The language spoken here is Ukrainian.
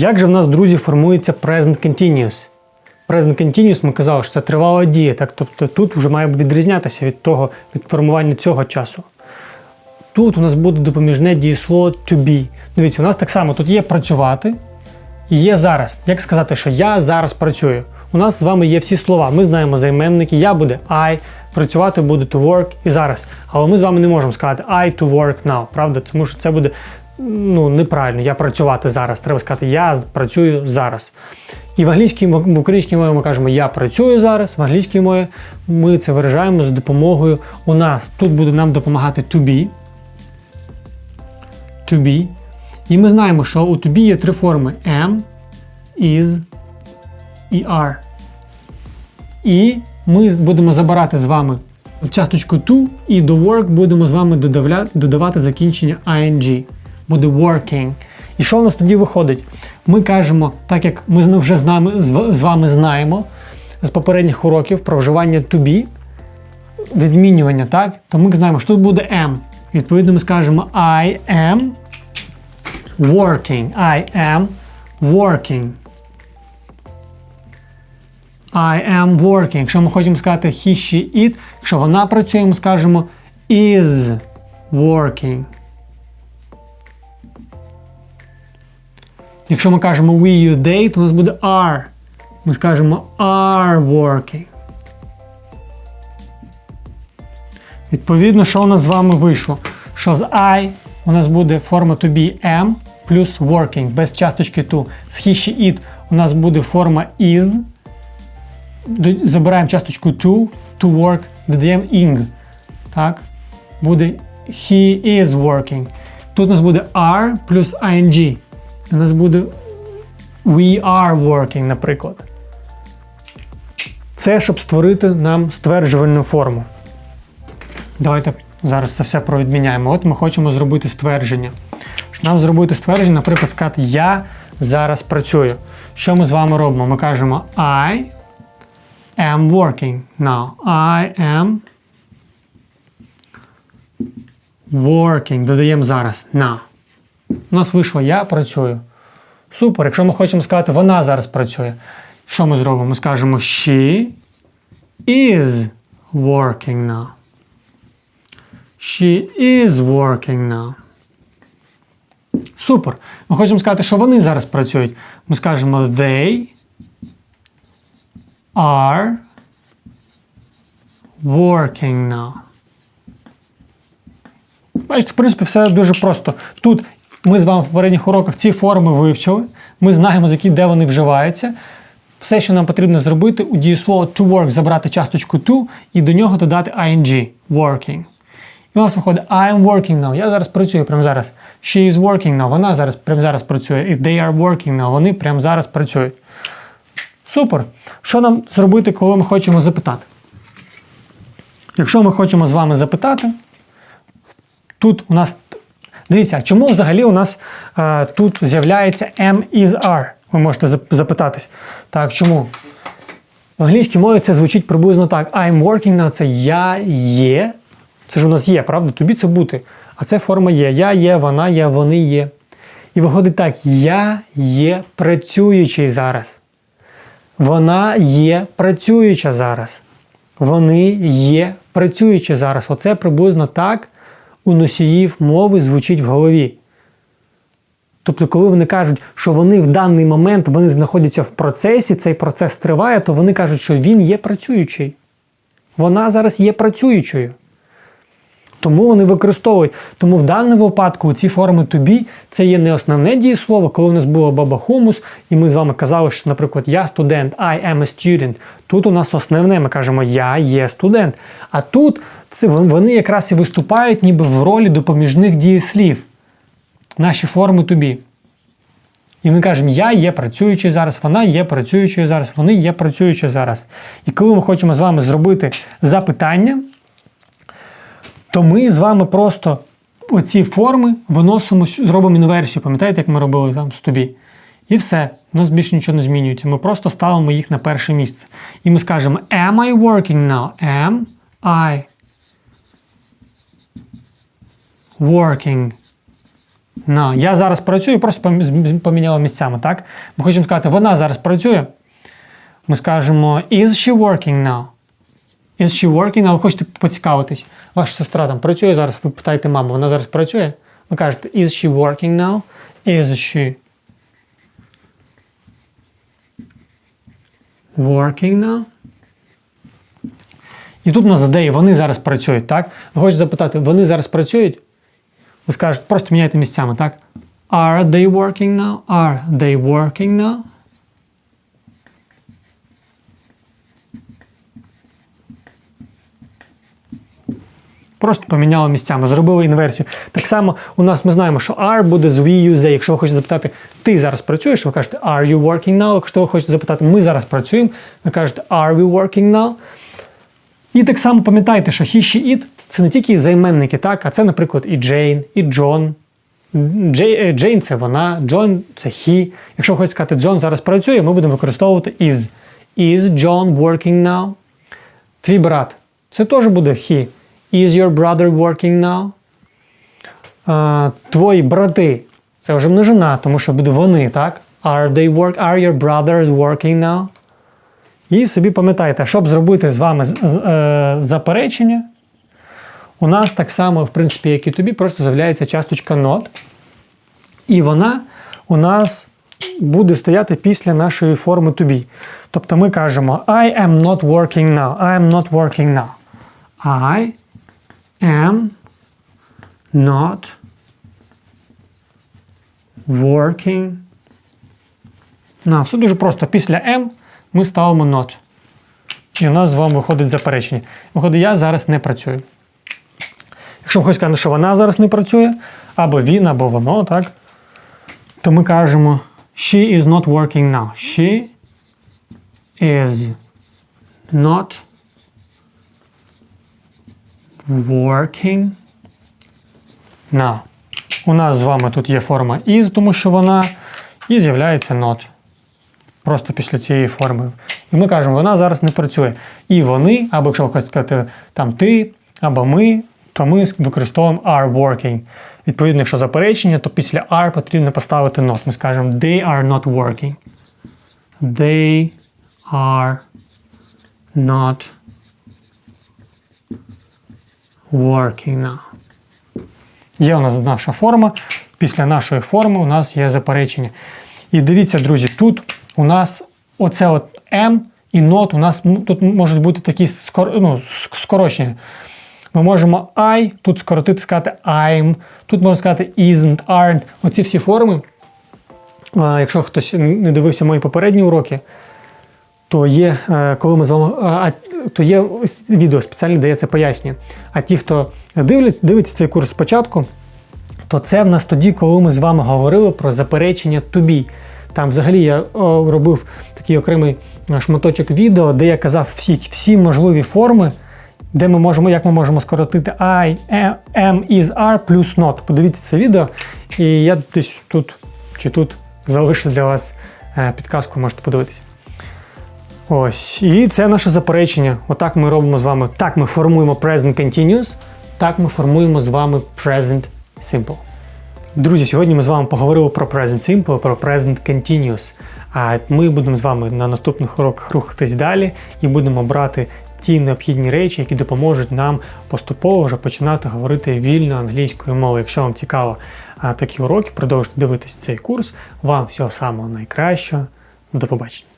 Як же в нас, друзі, формується present continuous? Present continuous ми казали, що це тривала дія, так? тобто тут вже має відрізнятися від того, від формування цього часу. Тут у нас буде допоміжне дієслово to be. Дивіться, у нас так само тут є працювати і є зараз. Як сказати, що я зараз працюю? У нас з вами є всі слова. Ми знаємо займенники. Я буде I, працювати буде to work і зараз. Але ми з вами не можемо сказати I to work now, правда? Тому що це буде ну, неправильно. Я працювати зараз. Треба сказати Я працюю зараз. І в англійській в українській мові ми кажемо Я працюю зараз. В англійській мові ми це виражаємо з допомогою у нас. Тут буде нам допомагати to be. To be. І ми знаємо, що у to є три форми am, is і are. І ми будемо забирати з вами часточку to і до work будемо з вами додавати закінчення ing. Буде working. І що в нас тоді виходить? Ми кажемо, так як ми вже з, нами, з вами знаємо з попередніх уроків про вживання to be, відмінювання, так? То ми знаємо, що тут буде am. Відповідно, ми скажемо I am working. I am working. I am working. Якщо ми хочемо сказати he, she, it, якщо вона працює, ми скажемо is working. Якщо ми кажемо we, you, they, то у нас буде are. Ми скажемо are working. Відповідно, що у нас з вами вийшло? Що з I у нас буде форма to be am плюс working без часточки to. З he, she, it у нас буде форма is. Забираємо часточку to, to work, додаємо ing. Так? Буде he is working. Тут у нас буде are плюс ing. У нас буде we are working, наприклад. Це щоб створити нам стверджувальну форму. Давайте зараз це все провідміняємо. От ми хочемо зробити ствердження. Нам зробити ствердження, наприклад, сказати Я зараз працюю. Що ми з вами робимо? Ми кажемо I am working now. I am working. Додаємо зараз now. У нас вийшло Я працюю. Супер. Якщо ми хочемо сказати, вона зараз працює. Що ми зробимо? Ми скажемо She is working now. She is working now. Супер. Ми хочемо сказати, що вони зараз працюють. Ми скажемо they are working now. Бачите, в принципі, все дуже просто. Тут ми з вами в попередніх уроках ці форми вивчили. Ми знаємо, з які де вони вживаються. Все, що нам потрібно зробити, у дієслово to work забрати часточку to і до нього додати ing working. І у нас виходить I am working now. Я зараз працюю прямо зараз. She is working now. Вона зараз прямо зараз працює. І they are working now. Вони прямо зараз працюють. Супер. Що нам зробити, коли ми хочемо запитати? Якщо ми хочемо з вами запитати, тут у нас. Дивіться, чому взагалі у нас е, тут з'являється am is are? Ви можете запитатись. Так, чому? В англійській мові це звучить приблизно так. I'm working now це я є. Це ж у нас є, правда? Тобі це бути. А це форма є. Я є, вона є, вони є. І виходить так: я є працюючий зараз. Вона є працююча зараз. Вони є працюючі зараз. Оце приблизно так у носіїв мови звучить в голові. Тобто, коли вони кажуть, що вони в даний момент вони знаходяться в процесі, цей процес триває, то вони кажуть, що він є працюючий. Вона зараз є працюючою. Тому вони використовують. Тому в даному випадку ці форми to be це є не основне дієслово, коли у нас було баба хумус, і ми з вами казали, що, наприклад, я студент, I am a student. Тут у нас основне, ми кажемо я є студент. А тут це вони якраз і виступають ніби в ролі допоміжних дієслів. Наші форми be. І ми кажемо, я є працюючий зараз, вона є працюючою зараз, вони є працюючі зараз. І коли ми хочемо з вами зробити запитання, то ми з вами просто оці форми виносимо, зробимо інверсію. Пам'ятаєте, як ми робили там з тобі? І все. У нас більше нічого не змінюється. Ми просто ставимо їх на перше місце. І ми скажемо Am I working now? Am I working Now. Я зараз працюю, просто поміняла місцями, так? Ми хочемо сказати, вона зараз працює. Ми скажемо Is she working now? Is she working now? Ви хочете поцікавитись. Ваша сестра там працює зараз, ви питаєте маму, вона зараз працює? Ви кажете, Is she working now? Is she working now? І тут у нас they, вони зараз працюють, так? Ви хочете запитати, вони зараз працюють? Ви скажете, просто міняйте місцями, так? Are they working now? Are they working now? Просто поміняли місцями, зробили інверсію. Так само у нас ми знаємо, що are буде з we use. Якщо ви хочете запитати, ти зараз працюєш, ви кажете are you working now? Якщо ви хочете запитати, ми зараз працюємо, ви кажете are we working now? І так само пам'ятайте, що he, she, it – це не тільки займенники, так, а це, наприклад, і Джейн, і Джон. Джей, е, Джейн це вона, Джон це he. Якщо хочете сказати, Джон зараз працює, ми будемо використовувати is. Is John working now? Твій брат. Це теж буде he. Is your brother working now? А, твої брати. Це вже множина, тому що буде вони, так? Are they work, are your brothers working now? І собі пам'ятайте, щоб зробити з вами е, заперечення, у нас так само, в принципі, як і тобі, просто з'являється часточка not. І вона у нас буде стояти після нашої форми to be. Тобто ми кажемо I am not working now. I am not working now. I am not working now. Все дуже просто. Після am ми ставимо not. І у нас з вами виходить заперечення. Виходить, я зараз не працюю. Якщо ми сказати, що вона зараз не працює, або він, або воно, так? То ми кажемо She is not working now. She is not working now. У нас з вами тут є форма is, тому що вона, і з'являється not. Просто після цієї форми. І ми кажемо, вона зараз не працює. І вони, або якщо сказати там ти, або ми, то ми використовуємо are working. Відповідно, якщо заперечення, то після are потрібно поставити not. Ми скажемо they are not working. They are not working now. Є у нас наша форма. Після нашої форми у нас є заперечення. І дивіться, друзі, тут у нас оце от M і not, у нас тут можуть бути такі скор, ну, скорочення. Ми можемо I тут скоротити, сказати I'm, тут можна сказати isn't, aren't. Оці всі форми. Якщо хтось не дивився мої попередні уроки, то є, е, коли ми з вами, то є відео спеціальне, де я це пояснюю. А ті, хто дивляться, дивиться цей курс спочатку, то це в нас тоді, коли ми з вами говорили про заперечення to. Там взагалі я робив такий окремий шматочок відео, де я казав всі, всі можливі форми, де ми можемо, як ми можемо скоротити I, am, is, are плюс not. Подивіться це відео, і я десь тут чи тут залишу для вас е, підказку, можете подивитися. Ось, і це наше заперечення. Отак ми робимо з вами. Так ми формуємо present continuous, так ми формуємо з вами present simple. Друзі, сьогодні ми з вами поговорили про present simple, про present continuous. А ми будемо з вами на наступних уроках рухатись далі і будемо брати ті необхідні речі, які допоможуть нам поступово вже починати говорити вільно англійською мовою. Якщо вам цікаво такі уроки, продовжуйте дивитися цей курс. Вам всього самого найкращого. До побачення.